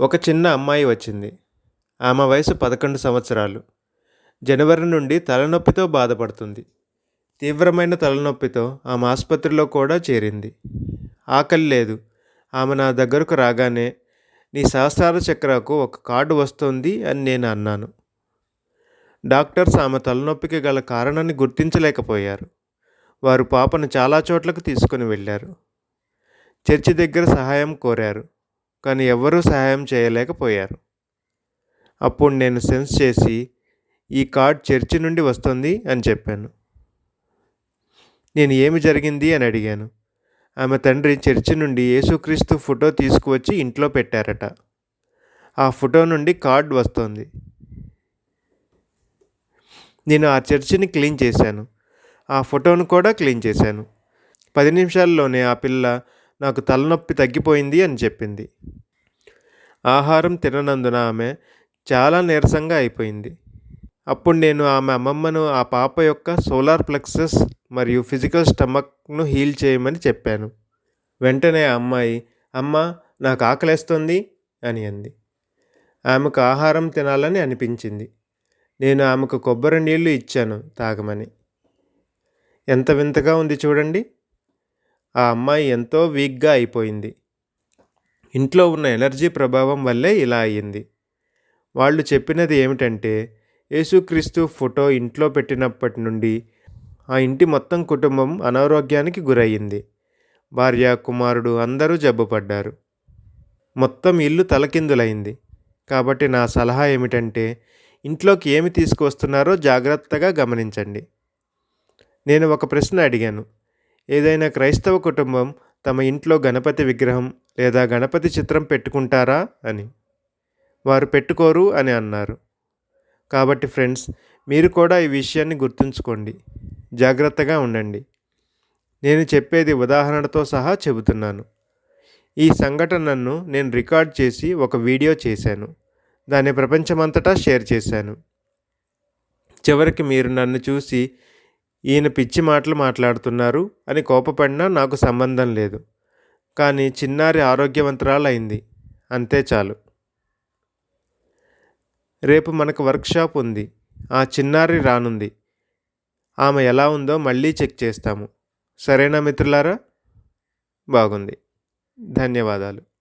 ఒక చిన్న అమ్మాయి వచ్చింది. ఆమె వయసు పదకొండు సంవత్సరాలు. జనవరి నుండి తలనొప్పితో బాధపడుతుంది. తీవ్రమైన తలనొప్పితో ఆమె ఆసుపత్రిలో కూడా చేరింది. ఆకలి లేదు. ఆమె నా దగ్గరకు రాగానే నీ సహస్రార చక్రకు ఒక కార్డు వస్తుంది అని నేను అన్నాను. డాక్టర్స్ ఆమె తలనొప్పికి గల కారణాన్ని గుర్తించలేకపోయారు. వారు పాపను చాలా చోట్లకు తీసుకుని వెళ్ళారు. చర్చి దగ్గర సహాయం కోరారు. కానీ ఎవ్వరూ సహాయం చేయలేకపోయారు. అప్పుడు నేను సెన్స్ చేసి ఈ కార్డ్ చర్చి నుండి వస్తుంది అని చెప్పాను. నేను ఏమి జరిగింది అని అడిగాను. ఆమె తండ్రి చర్చి నుండి యేసుక్రీస్తు ఫోటో తీసుకువచ్చి ఇంట్లో పెట్టారట. ఆ ఫోటో నుండి కార్డ్ వస్తుంది. నేను ఆ చర్చిని క్లీన్ చేశాను. ఆ ఫోటోను కూడా క్లీన్ చేశాను. పది నిమిషాల్లోనే ఆ పిల్ల నాకు తలనొప్పి తగ్గిపోయింది అని చెప్పింది. ఆహారం తిననందున ఆమె చాలా నీరసంగా అయిపోయింది. అప్పుడు నేను ఆమె అమ్మమ్మను ఆ పాప యొక్క సోలార్ ప్లెక్సస్ మరియు ఫిజికల్ స్టమక్ను హీల్ చేయమని చెప్పాను. వెంటనే ఆ అమ్మాయి అమ్మ నాకు ఆకలేస్తుంది అని అంది. ఆమెకు ఆహారం తినాలని అనిపించింది. నేను ఆమెకు కొబ్బరి నీళ్ళు ఇచ్చాను తాగమని. ఎంత వింతగా ఉంది చూడండి. ఆ అమ్మాయి ఎంతో వీక్గా అయిపోయింది. ఇంట్లో ఉన్న ఎనర్జీ ప్రభావం వల్లే ఇలా అయ్యింది. వాళ్ళు చెప్పినది ఏమిటంటే యేసుక్రీస్తు ఫోటో ఇంట్లో పెట్టినప్పటి నుండి ఆ ఇంటి మొత్తం కుటుంబం అనారోగ్యానికి గురయ్యింది. భార్య కుమారుడు అందరూ జబ్బుపడ్డారు. మొత్తం ఇల్లు తలకిందులైంది. కాబట్టి నా సలహా ఏమిటంటే ఇంట్లోకి ఏమి తీసుకువస్తున్నారో జాగ్రత్తగా గమనించండి. నేను ఒక ప్రశ్న అడిగాను. ఏదైనా క్రైస్తవ కుటుంబం తమ ఇంట్లో గణపతి విగ్రహం లేదా గణపతి చిత్రం పెట్టుకుంటారా అని. వారు పెట్టుకోరు అని అన్నారు. కాబట్టి ఫ్రెండ్స్ మీరు కూడా ఈ విషయాన్ని గుర్తుంచుకోండి. జాగ్రత్తగా ఉండండి. నేను చెప్పేది ఉదాహరణతో సహా చెబుతున్నాను. ఈ సంఘటనను నేను రికార్డ్ చేసి ఒక వీడియో చేశాను. దాన్ని ప్రపంచమంతటా షేర్ చేశాను. చివరికి మీరు నన్ను చూసి ఈయన పిచ్చి మాటలు మాట్లాడుతున్నారు అని కోపపడినా నాకు సంబంధం లేదు. కానీ చిన్నారి ఆరోగ్యవంతురాలైంది. అంతే చాలు. రేపు మనకు వర్క్షాప్ ఉంది. ఆ చిన్నారి రానుంది. ఆమె ఎలా ఉందో మళ్ళీ చెక్ చేస్తాము. సరేనా మిత్రులారా? బాగుంది. ధన్యవాదాలు.